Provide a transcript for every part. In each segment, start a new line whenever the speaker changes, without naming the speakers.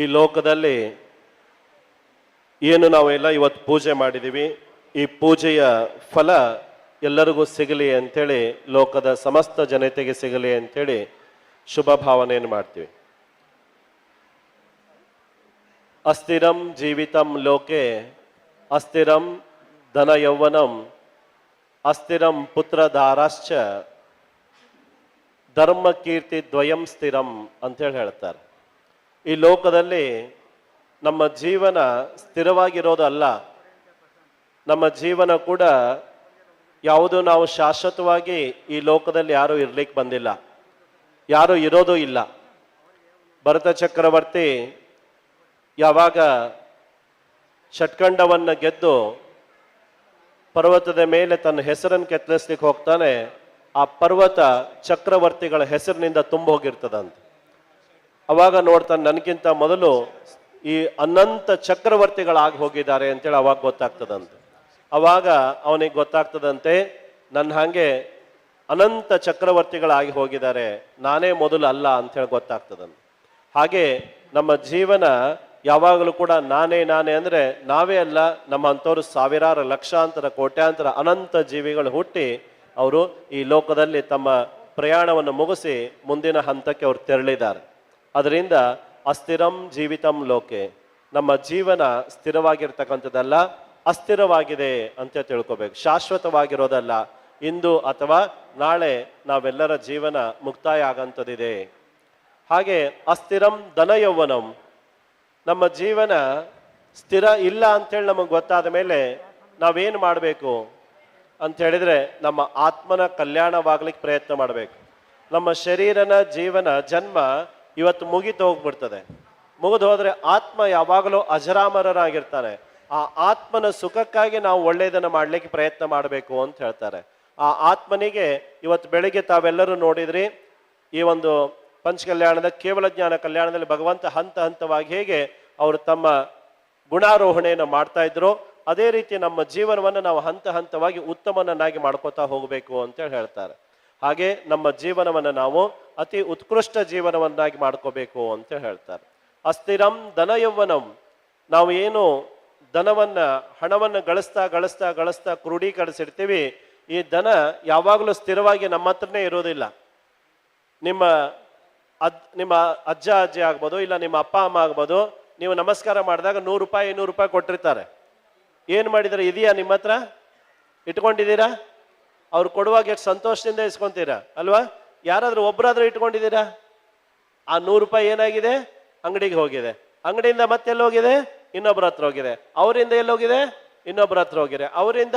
ಈ ಲೋಕದಲ್ಲಿ ಏನು ನಾವೆಲ್ಲ ಇವತ್ತು ಪೂಜೆ ಮಾಡಿದ್ದೀವಿ, ಈ ಪೂಜೆಯ ಫಲ ಎಲ್ಲರಿಗೂ ಸಿಗಲಿ ಅಂಥೇಳಿ ಲೋಕದ ಸಮಸ್ತ ಜನತೆಗೆ ಸಿಗಲಿ ಅಂಥೇಳಿ ಶುಭ ಭಾವನೆಯನ್ನು ಮಾಡ್ತೀವಿ. ಅಸ್ಥಿರಂ ಜೀವಿತಂ ಲೋಕೆ, ಅಸ್ಥಿರಂ ಧನ ಯೌವನಂ, ಅಸ್ಥಿರಂ ಪುತ್ರಧಾರಾಶ್ಚ ಧರ್ಮ ಕೀರ್ತಿ ದ್ವಯಂ ಸ್ಥಿರಂ ಅಂತೇಳಿ ಹೇಳ್ತಾರೆ. ಈ ಲೋಕದಲ್ಲಿ ನಮ್ಮ ಜೀವನ ಸ್ಥಿರವಾಗಿರೋದಲ್ಲ. ನಮ್ಮ ಜೀವನ ಕೂಡ ಯಾವುದು ನಾವು ಶಾಶ್ವತವಾಗಿ ಈ ಲೋಕದಲ್ಲಿ ಯಾರು ಇರ್ಲಿಕ್ಕೆ ಬಂದಿಲ್ಲ. ಯಾರು ಇರೋದು ಇಲ್ಲ. ಭರತ ಚಕ್ರವರ್ತಿ ಯಾವಾಗ ಷಟ್ಕಂಡವನ್ನು ಗೆದ್ದು ಪರ್ವತದ ಮೇಲೆ ತನ್ನ ಹೆಸರನ್ನು ಕೆತ್ತಲಿಸ್ಲಿಕ್ಕೆ ಹೋಗ್ತಾನೆ, ಆ ಪರ್ವತ ಚಕ್ರವರ್ತಿಗಳ ಹೆಸರಿನಿಂದ ತುಂಬ ಹೋಗಿರ್ತದಂತೆ ಅವಾಗ ನೋಡ್ತಾನೆ ನನಗಿಂತ ಮೊದಲು ಈ ಅನಂತ ಚಕ್ರವರ್ತಿಗಳಾಗಿ ಹೋಗಿದ್ದಾರೆ ಅಂತೇಳಿ ಅವಾಗ ಗೊತ್ತಾಗ್ತದಂತೆ. ಅವಾಗ ಅವನಿಗೆ ಗೊತ್ತಾಗ್ತದಂತೆ ನನ್ನ ಹಾಗೆ ಅನಂತ ಚಕ್ರವರ್ತಿಗಳಾಗಿ ಹೋಗಿದ್ದಾರೆ, ನಾನೇ ಮೊದಲು ಅಲ್ಲ ಅಂತೇಳಿ ಗೊತ್ತಾಗ್ತದಂತೆ. ಹಾಗೆ ನಮ್ಮ ಜೀವನ ಯಾವಾಗಲೂ ಕೂಡ ನಾನೇ ನಾನೇ ಅಂದರೆ ನಾವೇ ಅಲ್ಲ, ನಮ್ಮ ಅಂಥವ್ರು ಸಾವಿರಾರು ಲಕ್ಷಾಂತರ, ಕೋಟ್ಯಾಂತರ ಅನಂತ ಜೀವಿಗಳು ಹುಟ್ಟಿ ಅವರು ಈ ಲೋಕದಲ್ಲಿ ತಮ್ಮ ಪ್ರಯಾಣವನ್ನು ಮುಗಿಸಿ ಮುಂದಿನ ಹಂತಕ್ಕೆ ಅವರು ತೆರಳಿದ್ದಾರೆ. ಅದರಿಂದ ಅಸ್ಥಿರಂ ಜೀವಿತಂ ಲೋಕೆ. ನಮ್ಮ ಜೀವನ ಸ್ಥಿರವಾಗಿರ್ತಕ್ಕಂಥದ್ದಲ್ಲ, ಅಸ್ಥಿರವಾಗಿದೆ ಅಂತ ತಿಳ್ಕೊಬೇಕು. ಶಾಶ್ವತವಾಗಿರೋದಲ್ಲ. ಇಂದು ಅಥವಾ ನಾಳೆ ನಾವೆಲ್ಲರ ಜೀವನ ಮುಕ್ತಾಯ ಆಗಂಥದ್ದಿದೆ. ಹಾಗೆ ಅಸ್ಥಿರಂ ಧನ ನಮ್ಮ ಜೀವನ ಸ್ಥಿರ ಇಲ್ಲ ಅಂತೇಳಿ ನಮಗೆ ಗೊತ್ತಾದ ಮೇಲೆ ನಾವೇನು ಮಾಡಬೇಕು? ಅಂತ ಹೇಳಿದ್ರೆ ನಮ್ಮ ಆತ್ಮನ ಕಲ್ಯಾಣವಾಗ್ಲಿಕ್ಕೆ ಪ್ರಯತ್ನ ಮಾಡಬೇಕು. ನಮ್ಮ ಶರೀರನ ಜೀವನ ಜನ್ಮ ಇವತ್ತು ಮುಗಿತು ಹೋಗ್ಬಿಡ್ತದೆ. ಮುಗಿದು ಹೋದ್ರೆ ಆತ್ಮ ಯಾವಾಗಲೂ ಅಜರಾಮರರಾಗಿರ್ತಾರೆ. ಆ ಆತ್ಮನ ಸುಖಕ್ಕಾಗಿ ನಾವು ಒಳ್ಳೆಯದನ್ನು ಮಾಡ್ಲಿಕ್ಕೆ ಪ್ರಯತ್ನ ಮಾಡಬೇಕು ಅಂತ ಹೇಳ್ತಾರೆ. ಆ ಆತ್ಮನಿಗೆ ಇವತ್ತು ಬೆಳಿಗ್ಗೆ ತಾವೆಲ್ಲರೂ ನೋಡಿದ್ರಿ, ಈ ಒಂದು ಪಂಚಕಲ್ಯಾಣದ ಕೇವಲ ಜ್ಞಾನ ಕಲ್ಯಾಣದಲ್ಲಿ ಭಗವಂತ ಹಂತ ಹಂತವಾಗಿ ಹೇಗೆ ಅವರು ತಮ್ಮ ಗುಣಾರೋಹಣೆಯನ್ನು ಮಾಡ್ತಾ ಇದ್ರು, ಅದೇ ರೀತಿ ನಮ್ಮ ಜೀವನವನ್ನು ನಾವು ಹಂತ ಹಂತವಾಗಿ ಉತ್ತಮನನ್ನಾಗಿ ಮಾಡ್ಕೋತಾ ಹೋಗಬೇಕು ಅಂತೇಳಿ ಹೇಳ್ತಾರೆ. ಹಾಗೆ ನಮ್ಮ ಜೀವನವನ್ನು ನಾವು ಅತಿ ಉತ್ಕೃಷ್ಟ ಜೀವನವನ್ನಾಗಿ ಮಾಡ್ಕೋಬೇಕು ಅಂತ ಹೇಳ್ತಾರೆ. ಅಸ್ಥಿರಂ ಧನ ಯೌವನಂ ನಾವು ಏನು ಧನವನ್ನು, ಹಣವನ್ನು ಗಳಿಸ್ತಾ ಗಳಿಸ್ತಾ ಗಳಿಸ್ತಾ ಕ್ರೋಢೀಕರಿಸಿರ್ತೀವಿ, ಈ ಧನ ಯಾವಾಗಲೂ ಸ್ಥಿರವಾಗಿ ನಮ್ಮ ಹತ್ರನೇ ಇರೋದಿಲ್ಲ. ನಿಮ್ಮ ಅದ್, ನಿಮ್ಮ ಅಜ್ಜ, ಅಜ್ಜಿ ಆಗ್ಬೋದು, ಇಲ್ಲ ನಿಮ್ಮ ಅಪ್ಪ, ಅಮ್ಮ ಆಗ್ಬೋದು, ನೀವು ನಮಸ್ಕಾರ ಮಾಡಿದಾಗ ನೂರು ರೂಪಾಯಿ, ಇನ್ನೂರು ರೂಪಾಯಿ ಕೊಟ್ಟಿರ್ತಾರೆ. ಏನು ಮಾಡಿದರೆ, ಇದೆಯಾ ನಿಮ್ಮ ಹತ್ರ? ಇಟ್ಕೊಂಡಿದ್ದೀರಾ? ಅವ್ರು ಕೊಡುವಾಗ ಎಷ್ಟು ಸಂತೋಷದಿಂದ ಇಸ್ಕೊಂತೀರಾ? ಅಲ್ವಾ? ಯಾರಾದರೂ ಒಬ್ಬರಾದ್ರೂ ಇಟ್ಕೊಂಡಿದ್ದೀರಾ? ಆ ನೂರು ರೂಪಾಯಿ ಏನಾಗಿದೆ? ಅಂಗಡಿಗೆ ಹೋಗಿದೆ. ಅಂಗಡಿಯಿಂದ ಮತ್ತೆಲ್ಲ ಹೋಗಿದೆ? ಇನ್ನೊಬ್ಬರ ಹತ್ರ ಹೋಗಿದೆ. ಅವರಿಂದ ಎಲ್ಲಿ ಹೋಗಿದೆ? ಇನ್ನೊಬ್ಬರ ಹತ್ರ ಹೋಗಿದೆ. ಅವರಿಂದ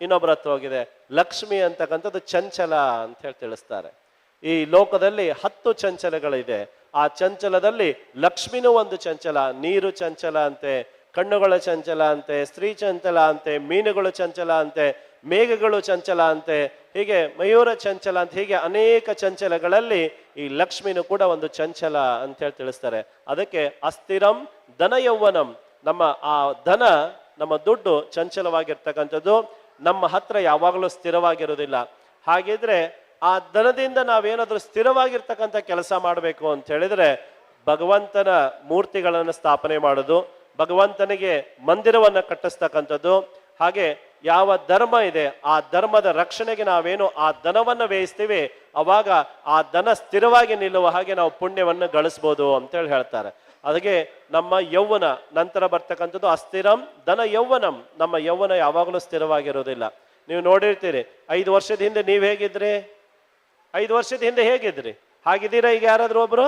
ಇನ್ನೊಬ್ಬರ ಹತ್ರ ಹೋಗಿದೆ. ಲಕ್ಷ್ಮಿ ಅಂತಕ್ಕಂಥದ್ದು ಚಂಚಲ ಅಂತ ಹೇಳಿ ತಿಳಿಸ್ತಾರೆ. ಈ ಲೋಕದಲ್ಲಿ ಹತ್ತು ಚಂಚಲಗಳಿದೆ. ಆ ಚಂಚಲದಲ್ಲಿ ಲಕ್ಷ್ಮಿನೂ ಒಂದು ಚಂಚಲ, ನೀರು ಚಂಚಲ ಅಂತೆ, ಕಣ್ಣುಗಳ ಚಂಚಲ ಅಂತೆ, ಸ್ತ್ರೀ ಚಂಚಲ ಅಂತೆ, ಮೀನುಗಳು ಚಂಚಲ ಅಂತೆ ಮೇಘಗಳು ಚಂಚಲ ಅಂತೆ, ಹೀಗೆ ಮಯೂರ ಚಂಚಲ ಅಂತ, ಹೀಗೆ ಅನೇಕ ಚಂಚಲಗಳಲ್ಲಿ ಈ ಲಕ್ಷ್ಮಿನೂ ಕೂಡ ಒಂದು ಚಂಚಲ ಅಂತ ಹೇಳಿ ತಿಳಿಸ್ತಾರೆ. ಅದಕ್ಕೆ ಅಸ್ಥಿರಂ ಧನ ಯೌವನಂ ನಮ್ಮ ಆ ಧನ, ನಮ್ಮ ದುಡ್ಡು ಚಂಚಲವಾಗಿರ್ತಕ್ಕಂಥದ್ದು ನಮ್ಮ ಹತ್ರ ಯಾವಾಗಲೂ ಸ್ಥಿರವಾಗಿರೋದಿಲ್ಲ ಹಾಗಿದ್ರೆ ಆ ಧನದಿಂದ ನಾವೇನಾದರೂ ಸ್ಥಿರವಾಗಿರ್ತಕ್ಕಂಥ ಕೆಲಸ ಮಾಡಬೇಕು ಅಂತ ಹೇಳಿದ್ರೆ ಭಗವಂತನ ಮೂರ್ತಿಗಳನ್ನು ಸ್ಥಾಪನೆ ಮಾಡೋದು, ಭಗವಂತನಿಗೆ ಮಂದಿರವನ್ನು ಕಟ್ಟಿಸ್ತಕ್ಕಂಥದ್ದು, ಹಾಗೆ ಯಾವ ಧರ್ಮ ಇದೆ, ಆ ಧರ್ಮದ ರಕ್ಷಣೆಗೆ ನಾವೇನು ಆ ಧನವನ್ನು ವ್ಯಯಿಸ್ತೀವಿ, ಅವಾಗ ಆ ಧನ ಸ್ಥಿರವಾಗಿ ನಿಲ್ಲುವ ಹಾಗೆ ನಾವು ಪುಣ್ಯವನ್ನು ಗಳಿಸ್ಬೋದು ಅಂತೇಳಿ ಹೇಳ್ತಾರೆ. ಅದಕ್ಕೆ ನಮ್ಮ ಯೌವನ ನಂತರ ಬರ್ತಕ್ಕಂಥದ್ದು ಅಸ್ಥಿರಂ ಧನ ಯೌವನಂ ನಮ್ಮ ಯೌವನ ಯಾವಾಗಲೂ ಸ್ಥಿರವಾಗಿರೋದಿಲ್ಲ ನೀವು ನೋಡಿರ್ತೀರಿ, ಐದು ವರ್ಷದ ಹಿಂದೆ ನೀವು ಹೇಗಿದ್ರಿ? ಐದು ವರ್ಷದ ಹಿಂದೆ ಹೇಗಿದ್ರಿ? ಹಾಗಿದ್ದೀರಾ ಈಗ ಯಾರಾದರೂ ಒಬ್ರು?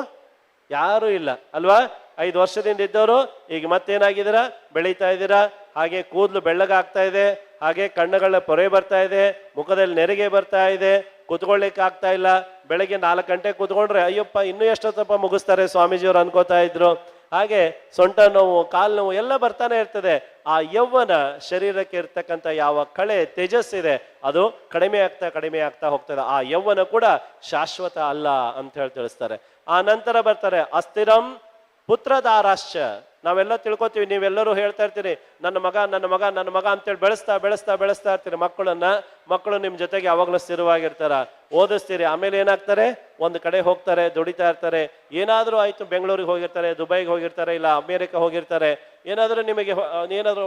ಯಾರೂ ಇಲ್ಲ, ಅಲ್ವಾ? ಐದು ವರ್ಷದಿಂದ ಇದ್ದವರು, ಈಗ ಮತ್ತೇನಾಗಿದ್ದೀರಾ? ಬೆಳೀತಾ ಇದ್ದೀರಾ? ಹಾಗೆ ಕೂದಲು ಬೆಳ್ಳಗಾಗ್ತಾ ಇದೆ ಹಾಗೆ ಕಣ್ಣುಗಳ ಪೊರೆ ಬರ್ತಾ ಇದೆ, ಮುಖದಲ್ಲಿ ನೆರಿಗೆ ಬರ್ತಾ ಇದೆ ಕುತ್ಕೊಳ್ಳಿಕ್ಕೆ ಆಗ್ತಾ ಇಲ್ಲ. ಬೆಳಗ್ಗೆ ನಾಲ್ಕು ಗಂಟೆ ಕುತ್ಕೊಂಡ್ರೆ, ಅಯ್ಯಪ್ಪ, ಇನ್ನೂ ಎಷ್ಟೊತ್ತಪ್ಪ ಮುಗಿಸ್ತಾರೆ ಸ್ವಾಮೀಜಿಯವರು ಅನ್ಕೋತಾ ಇದ್ರು. ಹಾಗೆ ಸೊಂಟ ನೋವು, ಕಾಲು ನೋವು ಎಲ್ಲ ಬರ್ತಾನೆ ಇರ್ತದೆ. ಆ ಯೌವನ ಶರೀರಕ್ಕೆ ಇರ್ತಕ್ಕಂಥ ಯಾವ ಕಳೆ, ತೇಜಸ್ಸಿದೆ, ಅದು ಕಡಿಮೆ ಆಗ್ತಾ ಕಡಿಮೆ ಆಗ್ತಾ ಹೋಗ್ತದೆ. ಆ ಯೌವನ ಕೂಡ ಶಾಶ್ವತ ಅಲ್ಲ ಅಂತ ಹೇಳಿ ತಿಳಿಸ್ತಾರೆ. ಆ ನಂತರ ಬರ್ತಾರೆ, ಅಸ್ಥಿರಂ ಪುತ್ರದಾರಾಶ್ಚ. ನಾವೆಲ್ಲ ತಿಳ್ಕೊತೀವಿ, ನೀವೆಲ್ಲರೂ ಹೇಳ್ತಾ ಇರ್ತೀರಿ, ನನ್ನ ಮಗ ನನ್ನ ಮಗ ನನ್ನ ಮಗ ಅಂತೇಳಿ ಬೆಳೆಸ್ತಾ ಬೆಳೆಸ್ತಾ ಬೆಳೆಸ್ತಾ ಇರ್ತೀರಿ ಮಕ್ಕಳನ್ನ. ಮಕ್ಕಳು ನಿಮ್ಮ ಜೊತೆಗೆ ಯಾವಾಗಲೂ ಸ್ಥಿರವಾಗಿರ್ತಾರ. ಓದಿಸ್ತೀರಿ, ಆಮೇಲೆ ಏನಾಗ್ತಾರೆ? ಒಂದು ಕಡೆ ಹೋಗ್ತಾರೆ, ದುಡಿತಾ ಇರ್ತಾರೆ. ಏನಾದರೂ ಆಯಿತು, ಬೆಂಗಳೂರಿಗೆ ಹೋಗಿರ್ತಾರೆ, ದುಬೈಗೆ ಹೋಗಿರ್ತಾರೆ, ಇಲ್ಲ ಅಮೇರಿಕ ಹೋಗಿರ್ತಾರೆ. ಏನಾದರೂ ನಿಮಗೆ ಏನಾದರೂ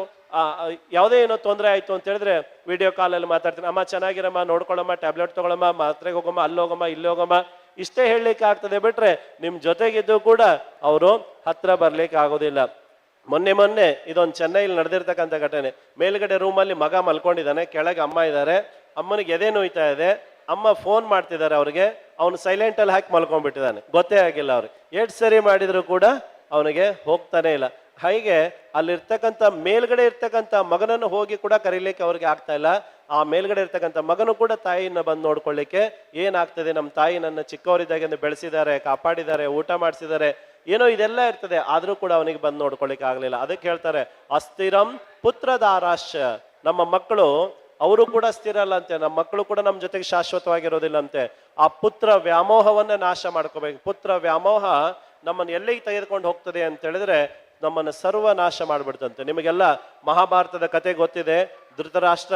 ಯಾವುದೇ ಏನೋ ತೊಂದರೆ ಆಯಿತು ಅಂತ ಹೇಳಿದ್ರೆ ವಿಡಿಯೋ ಕಾಲಲ್ಲಿ ಮಾತಾಡ್ತೀನಿ. ಅಮ್ಮ ಚೆನ್ನಾಗಿರಮ್ಮ, ನೋಡ್ಕೊಳ್ಳಮ್ಮ, ಟ್ಯಾಬ್ಲೆಟ್ ತೊಗೊಳಮ್ಮ ಮಾತ್ರೆಗೆ ಹೋಗಮ್ಮ, ಅಲ್ಲಿ ಹೋಗಮ್ಮ, ಇಲ್ಲಿ ಹೋಗಮ್ಮ. ಇಷ್ಟೇ ಹೇಳಲಿಕ್ಕೆ ಆಗ್ತದೆ ಬಿಟ್ರೆ ನಿಮ್ಮ ಜೊತೆಗಿದ್ದು ಕೂಡ ಅವರು ಹತ್ರ ಬರ್ಲಿಕ್ಕೆ ಆಗೋದಿಲ್ಲ. ಮೊನ್ನೆ ಮೊನ್ನೆ ಇದೊಂದು ಚೆನ್ನೈಲಿ ನಡೆದಿರ್ತಕ್ಕಂಥ ಘಟನೆ. ಮೇಲ್ಗಡೆ ರೂಮಲ್ಲಿ ಮಗ ಮಲ್ಕೊಂಡಿದ್ದಾನೆ, ಕೆಳಗೆ ಅಮ್ಮ ಇದ್ದಾರೆ. ಅಮ್ಮನಿಗೆ ಎದೆ ನೋಯ್ತಾ ಇದೆ. ಅಮ್ಮ ಫೋನ್ ಮಾಡ್ತಿದ್ದಾರೆ ಅವ್ರಿಗೆ. ಅವನು ಸೈಲೆಂಟಲ್ಲಿ ಹಾಕಿ ಮಲ್ಕೊಂಡ್ಬಿಟ್ಟಿದ್ದಾನೆ. ಗೊತ್ತೇ ಆಗಿಲ್ಲ ಅವ್ರಿಗೆ. ಎಷ್ಟು ಸರಿ ಮಾಡಿದರೂ ಕೂಡ ಅವನಿಗೆ ಹೋಗ್ತಾನೆ ಇಲ್ಲ. ಹಾಗೆ ಅಲ್ಲಿರ್ತಕ್ಕಂಥ ಮೇಲ್ಗಡೆ ಇರ್ತಕ್ಕಂಥ ಮಗನನ್ನು ಹೋಗಿ ಕೂಡ ಕರೀಲಿಕ್ಕೆ ಅವ್ರಿಗೆ ಆಗ್ತಾ ಇಲ್ಲ. ಆ ಮೇಲ್ಗಡೆ ಇರ್ತಕ್ಕಂಥ ಮಗನು ಕೂಡ ತಾಯಿನ ಬಂದು ನೋಡ್ಕೊಳ್ಳಿಕ್ಕೆ ಏನಾಗ್ತದೆ? ನಮ್ಮ ತಾಯಿ ನನ್ನ ಚಿಕ್ಕವರಿದ್ದಾಗಿಂದ ಬೆಳೆಸಿದ್ದಾರೆ, ಕಾಪಾಡಿದ್ದಾರೆ, ಊಟ ಮಾಡಿಸಿದ್ದಾರೆ, ಏನೋ ಇದೆಲ್ಲ ಇರ್ತದೆ. ಆದರೂ ಕೂಡ ಅವನಿಗೆ ಬಂದು ನೋಡ್ಕೊಳ್ಳಿಕ್ಕೆ ಆಗಲಿಲ್ಲ. ಅದಕ್ಕೆ ಹೇಳ್ತಾರೆ, ಅಸ್ಥಿರಂ ಪುತ್ರದಾರಾಶ ನಮ್ಮ ಮಕ್ಕಳು, ಅವರು ಕೂಡ ಸ್ಥಿರ ಅಲ್ಲ ಅಂತೆ. ನಮ್ಮ ಮಕ್ಕಳು ಕೂಡ ನಮ್ಮ ಜೊತೆಗೆ ಶಾಶ್ವತವಾಗಿರೋದಿಲ್ಲ ಅಂತೆ ಆ ಪುತ್ರ ವ್ಯಾಮೋಹವನ್ನ ನಾಶ ಮಾಡ್ಕೋಬೇಕು. ಪುತ್ರ ವ್ಯಾಮೋಹ ನಮ್ಮನ್ನು ಎಲ್ಲಿಗೆ ತೆಗೆದುಕೊಂಡು ಹೋಗ್ತದೆ ಅಂತ ಹೇಳಿದ್ರೆ ನಮ್ಮನ್ನು ಸರ್ವನಾಶ ಮಾಡಿಬಿಡ್ತಂತೆ. ನಿಮಗೆಲ್ಲ ಮಹಾಭಾರತದ ಕತೆ ಗೊತ್ತಿದೆ. ಧೃತರಾಷ್ಟ್ರ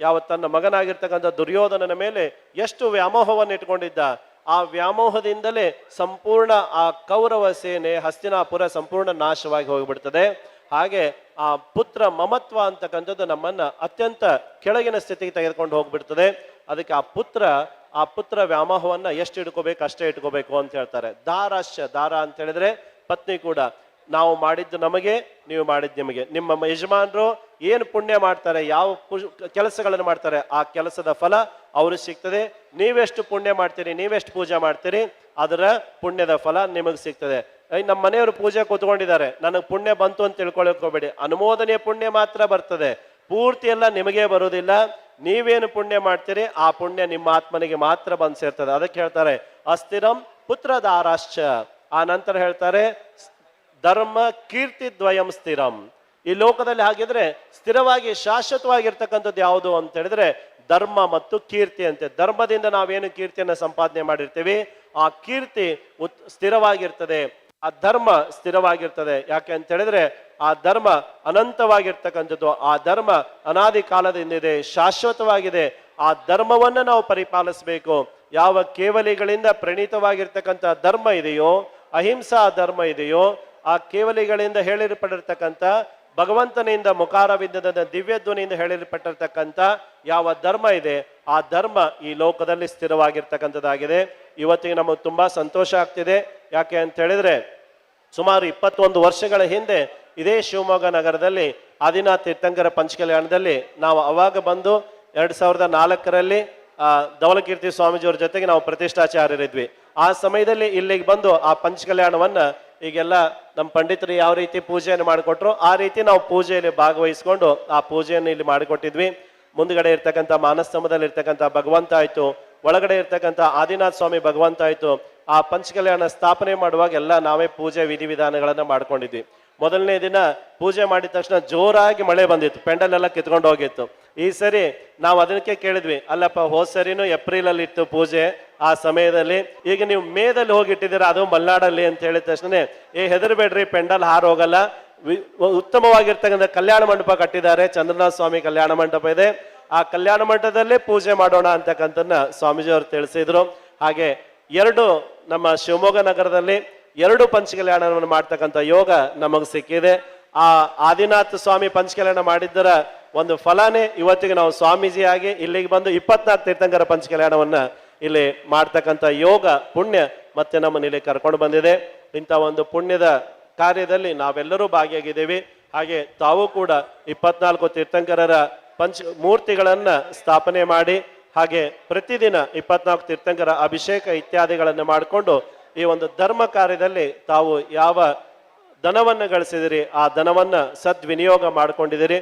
ಯಾವ ತನ್ನ ಮಗನಾಗಿರ್ತಕ್ಕಂಥ ದುರ್ಯೋಧನನ ಮೇಲೆ ಎಷ್ಟು ವ್ಯಾಮೋಹವನ್ನು ಇಟ್ಕೊಂಡಿದ್ದ. ಆ ವ್ಯಾಮೋಹದಿಂದಲೇ ಸಂಪೂರ್ಣ ಆ ಕೌರವ ಸೇನೆ ಹಸ್ತಿನಾಪುರ ಸಂಪೂರ್ಣ ನಾಶವಾಗಿ ಹೋಗಿಬಿಡ್ತದೆ. ಹಾಗೆ ಆ ಪುತ್ರ ಮಮತ್ವ ಅಂತಕ್ಕಂಥದ್ದು ನಮ್ಮನ್ನ ಅತ್ಯಂತ ಕೆಳಗಿನ ಸ್ಥಿತಿಗೆ ತೆಗೆದುಕೊಂಡು ಹೋಗ್ಬಿಡ್ತದೆ. ಅದಕ್ಕೆ ಆ ಪುತ್ರ ಆ ಪುತ್ರ ವ್ಯಾಮೋಹವನ್ನ ಎಷ್ಟು ಇಟ್ಕೋಬೇಕು ಅಷ್ಟೇ ಇಟ್ಕೋಬೇಕು ಅಂತ ಹೇಳ್ತಾರೆ. ದಾರಾಶ್ಯ ದಾರ ಅಂತ ಹೇಳಿದ್ರೆ ಪತ್ನಿ ಕೂಡ. ನಾವು ಮಾಡಿದ್ದು ನಮಗೆ, ನೀವು ಮಾಡಿದ್ದು ನಿಮಗೆ. ನಿಮ್ಮ ಯಜಮಾನರು ಏನು ಪುಣ್ಯ ಮಾಡ್ತಾರೆ, ಯಾವ ಕೆಲಸಗಳನ್ನು ಮಾಡ್ತಾರೆ, ಆ ಕೆಲಸದ ಫಲ ಅವರು ಸಿಗ್ತದೆ. ನೀವೆಷ್ಟು ಪುಣ್ಯ ಮಾಡ್ತೀರಿ, ನೀವೆಷ್ಟು ಪೂಜೆ ಮಾಡ್ತೀರಿ, ಅದರ ಪುಣ್ಯದ ಫಲ ನಿಮಗೆ ಸಿಗ್ತದೆ. ನಮ್ಮ ಮನೆಯವರು ಪೂಜೆ ಕೂತ್ಕೊಂಡಿದ್ದಾರೆ. ನನಗೆ ಪುಣ್ಯ ಬಂತು ಅಂತ ತಿಳ್ಕೊಳಕ್ ಹೋಗ್ಬೇಡಿ ಅನುಮೋದನೆಯ ಪುಣ್ಯ ಮಾತ್ರ ಬರ್ತದೆ. ಪೂರ್ತಿ ಎಲ್ಲ ನಿಮಗೆ ಬರುವುದಿಲ್ಲ. ನೀವೇನು ಪುಣ್ಯ ಮಾಡ್ತೀರಿ, ಆ ಪುಣ್ಯ ನಿಮ್ಮ ಆತ್ಮನಿಗೆ ಮಾತ್ರ ಬಂದು ಸೇರ್ತದೆ. ಅದಕ್ಕೆ ಹೇಳ್ತಾರೆ, ಅಸ್ಥಿರಂ ಪುತ್ರದಾರಾಶ್ಚ ಆ ನಂತರ ಹೇಳ್ತಾರೆ ಧರ್ಮ ಕೀರ್ತಿ ದ್ವಯಂ ಸ್ಥಿರಂ. ಈ ಲೋಕದಲ್ಲಿ ಹಾಗಿದ್ರೆ ಸ್ಥಿರವಾಗಿ ಶಾಶ್ವತವಾಗಿರ್ತಕ್ಕಂಥದ್ದು ಯಾವುದು ಅಂತ ಹೇಳಿದ್ರೆ ಧರ್ಮ ಮತ್ತು ಕೀರ್ತಿ ಅಂತೆ. ಧರ್ಮದಿಂದ ನಾವೇನು ಕೀರ್ತಿಯನ್ನು ಸಂಪಾದನೆ ಮಾಡಿರ್ತೀವಿ? ಆ ಕೀರ್ತಿ ಉತ್ ಸ್ಥಿರವಾಗಿರ್ತದೆ. ಆ ಧರ್ಮ ಸ್ಥಿರವಾಗಿರ್ತದೆ. ಯಾಕೆ ಅಂತ ಹೇಳಿದ್ರೆ ಆ ಧರ್ಮ ಅನಂತವಾಗಿರ್ತಕ್ಕಂಥದ್ದು. ಆ ಧರ್ಮ ಅನಾದಿ ಕಾಲದಿಂದಿದೆ, ಶಾಶ್ವತವಾಗಿದೆ. ಆ ಧರ್ಮವನ್ನು ನಾವು ಪರಿಪಾಲಿಸಬೇಕು. ಯಾವ ಕೇವಲಿಗಳಿಂದ ಪ್ರಣೀತವಾಗಿರ್ತಕ್ಕಂಥ ಧರ್ಮ ಇದೆಯೋ, ಅಹಿಂಸಾ ಧರ್ಮ ಇದೆಯೋ ಆ ಕೇವಲಿಗಳಿಂದ ಹೇಳಿರಪಟ್ಟಿರ್ತಕ್ಕಂಥ ಭಗವಂತನಿಂದ ಮುಖಾರವಿಂದದ ದಿವ್ಯ ಧ್ವನಿಯಿಂದ ಹೇಳಿರಪಟ್ಟಿರ್ತಕ್ಕಂಥ ಯಾವ ಧರ್ಮ ಇದೆ, ಆ ಧರ್ಮ ಈ ಲೋಕದಲ್ಲಿ ಸ್ಥಿರವಾಗಿರ್ತಕ್ಕಂಥದ್ದಾಗಿದೆ. ಇವತ್ತಿಗೆ ನಮಗೆ ತುಂಬಾ ಸಂತೋಷ ಆಗ್ತಿದೆ. ಯಾಕೆ ಅಂತ ಹೇಳಿದ್ರೆ ಸುಮಾರು ಇಪ್ಪತ್ತೊಂದು ವರ್ಷಗಳ ಹಿಂದೆ ಇದೇ ಶಿವಮೊಗ್ಗ ನಗರದಲ್ಲಿ ಆದಿನಾಥ್ ತೀರ್ಥಂಕರ ಪಂಚಕಲ್ಯಾಣದಲ್ಲಿ ನಾವು ಅವಾಗ ಬಂದು ಎರಡು ಸಾವಿರದ ನಾಲ್ಕರಲ್ಲಿ ಧವಲಕೀರ್ತಿ ಸ್ವಾಮೀಜಿಯವ್ರ ಜೊತೆಗೆ ನಾವು ಪ್ರತಿಷ್ಠಾಚಾರ್ಯರಿದ್ವಿ. ಆ ಸಮಯದಲ್ಲಿ ಇಲ್ಲಿಗೆ ಬಂದು ಆ ಪಂಚಕಲ್ಯಾಣವನ್ನ ಈಗೆಲ್ಲ ನಮ್ಮ ಪಂಡಿತರು ಯಾವ ರೀತಿ ಪೂಜೆಯನ್ನು ಮಾಡಿಕೊಟ್ರು, ಆ ರೀತಿ ನಾವು ಪೂಜೆಯಲ್ಲಿ ಭಾಗವಹಿಸ್ಕೊಂಡು ಆ ಪೂಜೆಯನ್ನು ಇಲ್ಲಿ ಮಾಡಿಕೊಟ್ಟಿದ್ವಿ. ಮುಂದ್ಗಡೆ ಇರ್ತಕ್ಕಂಥ ಮಾನಸ್ತಂಭದಲ್ಲಿ ಇರ್ತಕ್ಕಂಥ ಭಗವಂತ ಆಯಿತು, ಒಳಗಡೆ ಇರ್ತಕ್ಕಂಥ ಆದಿನಾಥ ಸ್ವಾಮಿ ಭಗವಂತ ಆಯಿತು, ಆ ಪಂಚಕಲ್ಯಾಣ ಸ್ಥಾಪನೆ ಮಾಡುವಾಗ ಎಲ್ಲ ನಾವೇ ಪೂಜೆ ವಿಧಿವಿಧಾನಗಳನ್ನು ಮಾಡ್ಕೊಂಡಿದ್ವಿ. ಮೊದಲನೇ ದಿನ ಪೂಜೆ ಮಾಡಿದ ತಕ್ಷಣ ಜೋರಾಗಿ ಮಳೆ ಬಂದಿತ್ತು ಪೆಂಡಲ್ ಎಲ್ಲ ಕಿತ್ಕೊಂಡು ಹೋಗಿತ್ತು. ಈ ಸರಿ ನಾವು ಅದಕ್ಕೆ ಕೇಳಿದ್ವಿ, ಅಲ್ಲಪ್ಪ, ಹೋದ್ ಸರಿನೂ ಏಪ್ರಿಲ್ ಅಲ್ಲಿ ಇತ್ತು ಪೂಜೆ, ಆ ಸಮಯದಲ್ಲಿ. ಈಗ ನೀವು ಮೇದಲ್ಲಿ ಹೋಗಿಟ್ಟಿದ್ದೀರಾ, ಅದು ಮಲ್ನಾಡಲ್ಲಿ, ಅಂತ ಹೇಳಿದ ತಕ್ಷಣ ಏ, ಹೆದರ್ಬೇಡ್ರಿ, ಪೆಂಡಲ್ ಹಾರೋಗಲ್ಲ ವಿ- ಉತ್ತಮವಾಗಿರ್ತಕ್ಕಂಥ ಕಲ್ಯಾಣ ಮಂಟಪ ಕಟ್ಟಿದ್ದಾರೆ, ಚಂದ್ರನಾಥ ಸ್ವಾಮಿ ಕಲ್ಯಾಣ ಮಂಟಪ ಇದೆ. ಆ ಕಲ್ಯಾಣ ಮಂಟಪದಲ್ಲೇ ಪೂಜೆ ಮಾಡೋಣ, ಅಂತಕ್ಕಂಥದ್ದನ್ನ ಸ್ವಾಮೀಜಿ ಅವರು ತಿಳಿಸಿದ್ರು. ಹಾಗೆ ಎರಡು ನಮ್ಮ ಶಿವಮೊಗ್ಗ ನಗರದಲ್ಲಿ ಎರಡು ಪಂಚಕಲ್ಯಾಣವನ್ನು ಮಾಡ್ತಕ್ಕಂಥ ಯೋಗ ನಮಗೆ ಸಿಕ್ಕಿದೆ. ಆ ಆದಿನಾಥ ಸ್ವಾಮಿ ಪಂಚಕಲ್ಯಾಣ ಮಾಡಿದ್ದರ ಒಂದು ಫಲಾನೇ ಇವತ್ತಿಗೆ ನಾವು ಸ್ವಾಮೀಜಿಯಾಗಿ ಇಲ್ಲಿಗೆ ಬಂದು ಇಪ್ಪತ್ನಾಲ್ಕು ತೀರ್ಥಂಕರ ಪಂಚಕಲ್ಯಾಣವನ್ನು ಇಲ್ಲಿ ಮಾಡ್ತಕ್ಕಂಥ ಯೋಗ ಪುಣ್ಯ ಮತ್ತೆ ನಮ್ಮನ್ನ ಇಲ್ಲಿ ಕರ್ಕೊಂಡು ಬಂದಿದೆ. ಇಂಥ ಒಂದು ಪುಣ್ಯದ ಕಾರ್ಯದಲ್ಲಿ ನಾವೆಲ್ಲರೂ ಭಾಗಿಯಾಗಿದ್ದೀವಿ. ಹಾಗೆ ತಾವು ಕೂಡ ಇಪ್ಪತ್ನಾಲ್ಕು ತೀರ್ಥಂಕರರ ಪಂಚ ಮೂರ್ತಿಗಳನ್ನು ಸ್ಥಾಪನೆ ಮಾಡಿ, ಹಾಗೆ ಪ್ರತಿದಿನ ಇಪ್ಪತ್ನಾಲ್ಕು ತೀರ್ಥಂಕರ ಅಭಿಷೇಕ ಇತ್ಯಾದಿಗಳನ್ನು ಮಾಡಿಕೊಂಡು ಈ ಒಂದು ಧರ್ಮ ಕಾರ್ಯದಲ್ಲಿ ತಾವು ಯಾವ ಧನವನ್ನು ಗಳಿಸಿದಿರಿ, ಆ ಧನವನ್ನ ಸದ್ವಿನಿಯೋಗ ಮಾಡ್ಕೊಂಡಿದ್ದೀರಿ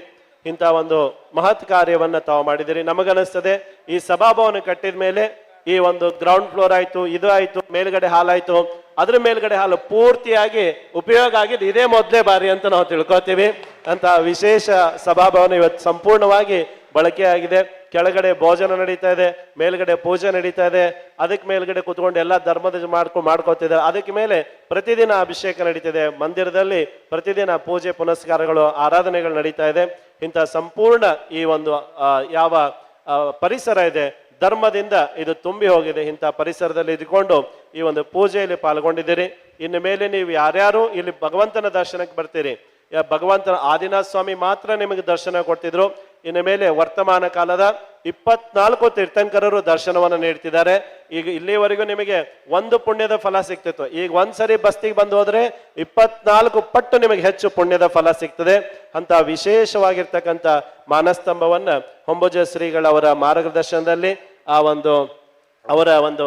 ಇಂಥ ಒಂದು ಮಹತ್ ಕಾರ್ಯವನ್ನು ತಾವು ಮಾಡಿದಿರಿ ನಮಗನ್ನಿಸ್ತದೆ, ಈ ಸಭಾಭವನ ಕಟ್ಟಿದ ಮೇಲೆ ಈ ಒಂದು ಗ್ರೌಂಡ್ ಫ್ಲೋರ್ ಆಯಿತು, ಇದು ಆಯಿತು, ಮೇಲ್ಗಡೆ ಹಾಲ್ ಆಯ್ತು. ಅದ್ರ ಮೇಲ್ಗಡೆ ಹಾಲು ಪೂರ್ತಿಯಾಗಿ ಉಪಯೋಗ ಆಗಿದ್ದು ಇದೇ ಮೊದಲೇ ಬಾರಿ ಅಂತ ನಾವು ತಿಳ್ಕೊತೀವಿ ಅಂತ ವಿಶೇಷ ಸಭಾಭವನ ಇವತ್ತು ಸಂಪೂರ್ಣವಾಗಿ ಬಳಕೆಯಾಗಿದೆ. ಕೆಳಗಡೆ ಭೋಜನ ನಡೀತಾ ಇದೆ, ಮೇಲ್ಗಡೆ ಪೂಜೆ ನಡೀತಾ ಇದೆ. ಅದಕ್ಕೆ ಮೇಲ್ಗಡೆ ಕುತ್ಕೊಂಡು ಎಲ್ಲ ಧರ್ಮದ ಮಾಡ್ಕೊ, ಮಾಡ್ಕೋತಿದ್ದಾರೆ. ಅದಕ್ಕೆ ಮೇಲೆ ಪ್ರತಿದಿನ ಅಭಿಷೇಕ ನಡೀತಿದೆ. ಮಂದಿರದಲ್ಲಿ ಪ್ರತಿದಿನ ಪೂಜೆ ಪುನಸ್ಕಾರಗಳು, ಆರಾಧನೆಗಳು ನಡೀತಾ ಇದೆ. ಇಂಥ ಸಂಪೂರ್ಣ ಈ ಒಂದು ಯಾವ ಪರಿಸರ ಇದೆ, ಧರ್ಮದಿಂದ ಇದು ತುಂಬಿ ಹೋಗಿದೆ, ಇಂಥ ಪರಿಸರದಲ್ಲಿ ಇದ್ಕೊಂಡು ಈ ಒಂದು ಪೂಜೆಯಲ್ಲಿ ಪಾಲ್ಗೊಂಡಿದ್ದೀರಿ. ಇನ್ನು ಮೇಲೆ ನೀವು ಯಾರ್ಯಾರು ಇಲ್ಲಿ ಭಗವಂತನ ದರ್ಶನಕ್ಕೆ ಬರ್ತೀರಿ ಭಗವಂತನ ಆದಿನಾಥ ಸ್ವಾಮಿ ಮಾತ್ರ ನಿಮಗೆ ದರ್ಶನ ಕೊಡ್ತಿದ್ರು. ಇನ್ನು ಮೇಲೆ ವರ್ತಮಾನ ಕಾಲದ ಇಪ್ಪತ್ನಾಲ್ಕು ತೀರ್ಥಂಕರರು ದರ್ಶನವನ್ನು ನೀಡ್ತಿದ್ದಾರೆ. ಈಗ ಇಲ್ಲಿವರೆಗೂ ನಿಮಗೆ ಒಂದು ಪುಣ್ಯದ ಫಲ ಸಿಗ್ತಿತ್ತು ಈಗ ಒಂದ್ಸರಿ ಬಸ್ತಿಗೆ ಬಂದು ಹೋದ್ರೆ ಇಪ್ಪತ್ನಾಲ್ಕು ಪಟ್ಟು ನಿಮಗೆ ಹೆಚ್ಚು ಪುಣ್ಯದ ಫಲ ಸಿಗ್ತದೆ ಅಂತ ವಿಶೇಷವಾಗಿರ್ತಕ್ಕಂಥ ಮಾನಸ್ತಂಭವನ್ನು ಹೊಂಬುಜ ಶ್ರೀಗಳವರ ಮಾರ್ಗದರ್ಶನದಲ್ಲಿ ಆ ಒಂದು ಅವರ ಒಂದು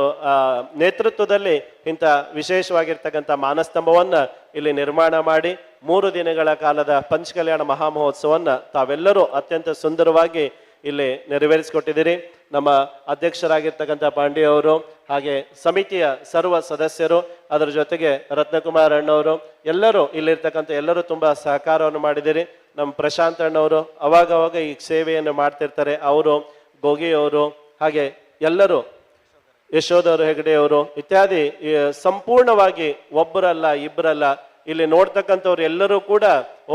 ನೇತೃತ್ವದಲ್ಲಿ ಇಂಥ ವಿಶೇಷವಾಗಿರ್ತಕ್ಕಂಥ ಮಾನಸ್ತಂಭವನ್ನು ಇಲ್ಲಿ ನಿರ್ಮಾಣ ಮಾಡಿ ಮೂರು ದಿನಗಳ ಕಾಲದ ಪಂಚಕಲ್ಯಾಣ ಮಹಾಮಹೋತ್ಸವವನ್ನು ತಾವೆಲ್ಲರೂ ಅತ್ಯಂತ ಸುಂದರವಾಗಿ ಇಲ್ಲಿ ನೆರವೇರಿಸಿಕೊಟ್ಟಿದ್ದೀರಿ. ನಮ್ಮ ಅಧ್ಯಕ್ಷರಾಗಿರ್ತಕ್ಕಂಥ ಪಾಂಡೆ ಅವರು ಹಾಗೆ ಸಮಿತಿಯ ಸರ್ವ ಸದಸ್ಯರು, ಅದರ ಜೊತೆಗೆ ರತ್ನಕುಮಾರ್ ಅಣ್ಣವರು, ಎಲ್ಲರೂ ಇಲ್ಲಿರ್ತಕ್ಕಂಥ ಎಲ್ಲರೂ ತುಂಬ ಸಹಕಾರವನ್ನು ಮಾಡಿದಿರಿ ನಮ್ಮ ಪ್ರಶಾಂತ್ ಅಣ್ಣವರು ಅವಾಗ ಅವಾಗ ಈ ಸೇವೆಯನ್ನು ಮಾಡ್ತಿರ್ತಾರೆ. ಅವರು ಗೋಗಿಯವರು ಹಾಗೆ ಎಲ್ಲರೂ ಯಶೋಧರ್ ಹೆಗಡೆ ಅವರು ಇತ್ಯಾದಿ ಸಂಪೂರ್ಣವಾಗಿ ಒಬ್ಬರಲ್ಲ, ಇಬ್ಬರಲ್ಲ, ಇಲ್ಲಿ ನೋಡ್ತಕ್ಕಂಥವ್ರು ಎಲ್ಲರೂ ಕೂಡ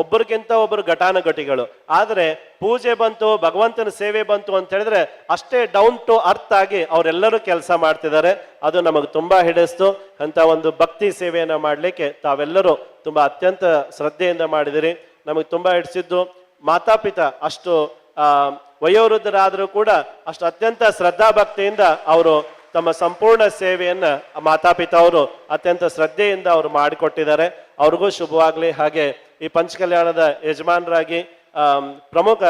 ಒಬ್ಬರಿಗಿಂತ ಒಬ್ಬರು ಘಟಾನುಘಟಿಗಳು. ಆದರೆ ಪೂಜೆ ಬಂತು, ಭಗವಂತನ ಸೇವೆ ಬಂತು ಅಂತ ಹೇಳಿದ್ರೆ ಅಷ್ಟೇ ಡೌನ್ ಟು ಅರ್ತ್ ಆಗಿ ಅವರೆಲ್ಲರೂ ಕೆಲಸ ಮಾಡ್ತಿದ್ದಾರೆ. ಅದು ನಮಗೆ ತುಂಬಾ ಹಿಡಿಸ್ತು. ಅಂತ ಒಂದು ಭಕ್ತಿ ಸೇವೆಯನ್ನು ಮಾಡಲಿಕ್ಕೆ ತಾವೆಲ್ಲರೂ ತುಂಬಾ ಅತ್ಯಂತ ಶ್ರದ್ಧೆಯಿಂದ ಮಾಡಿದಿರಿ. ನಮಗೆ ತುಂಬಾ ಹಿಡಿಸಿದ್ದು. ಮಾತಾಪಿತ ಅಷ್ಟು ವಯೋವೃದ್ಧರಾದರೂ ಕೂಡ ಅಷ್ಟು ಅತ್ಯಂತ ಶ್ರದ್ಧಾ ಭಕ್ತಿಯಿಂದ ಅವರು ತಮ್ಮ ಸಂಪೂರ್ಣ ಸೇವೆಯನ್ನ ಅವರು ಅತ್ಯಂತ ಶ್ರದ್ಧೆಯಿಂದ ಅವರು ಮಾಡಿಕೊಟ್ಟಿದ್ದಾರೆ. ಅವ್ರಿಗೂ ಶುಭವಾಗಲಿ. ಹಾಗೆ ಈ ಪಂಚಕಲ್ಯಾಣದ ಯಜಮಾನರಾಗಿ ಪ್ರಮುಖ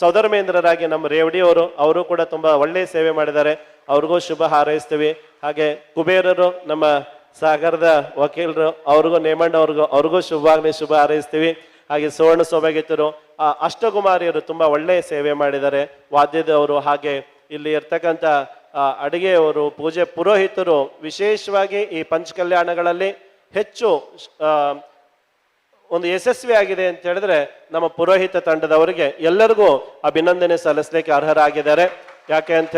ಸೌಧರ್ಮೇಂದ್ರರಾಗಿ ನಮ್ಮ ರೇವಡಿ ಅವರು ಕೂಡ ತುಂಬಾ ಒಳ್ಳೆಯ ಸೇವೆ ಮಾಡಿದ್ದಾರೆ. ಅವ್ರಿಗೂ ಶುಭ ಹಾರೈಸ್ತೀವಿ. ಹಾಗೆ ಕುಬೇರರು, ನಮ್ಮ ಸಾಗರದ ವಕೀಲರು, ಅವ್ರಿಗೂ ನೇಮಣ್ಣ ಅವ್ರಿಗೂ ಅವ್ರಿಗೂ ಶುಭವಾಗ್ಲಿ, ಶುಭ ಹಾರೈಸ್ತೀವಿ. ಹಾಗೆ ಸುವರ್ಣ ಸೌಭಾಗ್ಯತರು ಅಷ್ಟಕುಮಾರಿಯರು ತುಂಬಾ ಒಳ್ಳೆಯ ಸೇವೆ ಮಾಡಿದ್ದಾರೆ. ವಾದ್ಯದವರು ಹಾಗೆ ಇಲ್ಲಿ ಇರ್ತಕ್ಕಂಥ ಅಡಿಗೆಯವರು, ಪೂಜೆ ಪುರೋಹಿತರು ವಿಶೇಷವಾಗಿ ಈ ಪಂಚಕಲ್ಯಾಣಗಳಲ್ಲಿ ಹೆಚ್ಚು ಒಂದು ಯಶಸ್ವಿ ಆಗಿದೆ ಅಂತ ಹೇಳಿದ್ರೆ ನಮ್ಮ ಪುರೋಹಿತ ತಂಡದವರಿಗೆ ಎಲ್ಲರಿಗೂ ಅಭಿನಂದನೆ ಸಲ್ಲಿಸಲಿಕ್ಕೆ ಅರ್ಹರಾಗಿದ್ದಾರೆ. ಯಾಕೆ ಅಂತ